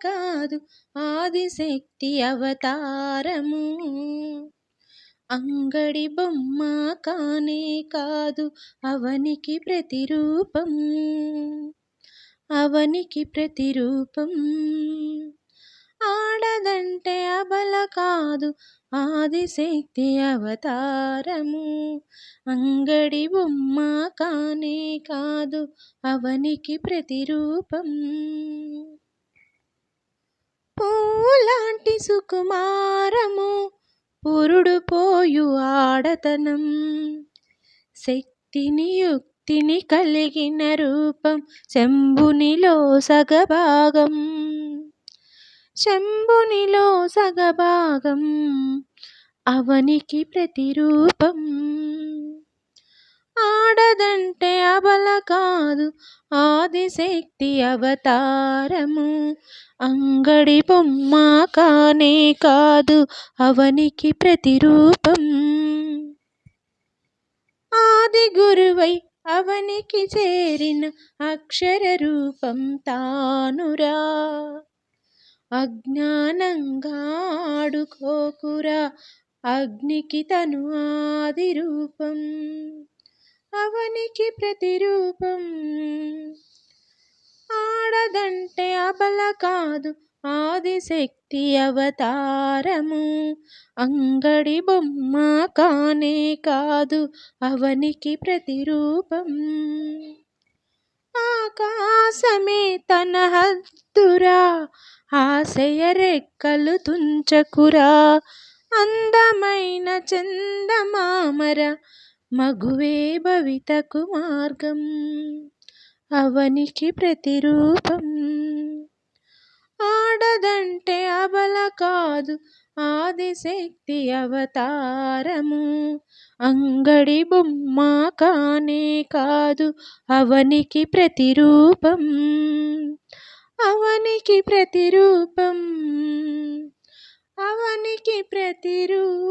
కాదు ఆదిశక్తి అవతారము. అంగడి బొమ్మ కానే కాదు అవనికి ప్రతిరూపం. అవనికి ప్రతిరూపం. ఆడదంటే అబల కాదు ఆదిశక్తి అవతారము. అంగడి బొమ్మ కానే కాదు అవనికి ప్రతిరూపం. పూలాంటి సుకుమారము పురుడు పోయు ఆడతనం. శక్తిని యుక్తిని కలిగిన రూపం శంభునిలో సగభాగం. శంభునిలో సగభాగం అవనికి ప్రతిరూపం. ఆడదంటే అబల కాదు ఆదిశక్తి అవతారము. అంగడి బొమ్మ కానే కాదు అవనికి ప్రతిరూపం. ఆది గురువై అవనికి చేరిన అక్షర రూపం తానురా. అజ్ఞానంగా ఆడుకోకురా అగ్నికి తను ఆది రూపం అవనికి ప్రతిరూపం. ఆడదంటే అబల కాదు ఆదిశక్తి అవతారము. అంగడి బొమ్మ కానే కాదు అవనికి ప్రతిరూపం. ఆకాశమే తన హద్దురా ఆశయ రెక్కలు తుంచకురా. అందమైన చందమామర. మగువే భవితకు మార్గం. అవనికి ప్రతిరూపం. ఆడదంటే అబల కాదు. ఆదిశక్తి అవతారము. అంగడి బొమ్మ కానే కాదు. అవనికి ప్రతిరూపం. అవనికి ప్రతిరూపం అవనికి ప్రతిరూపం.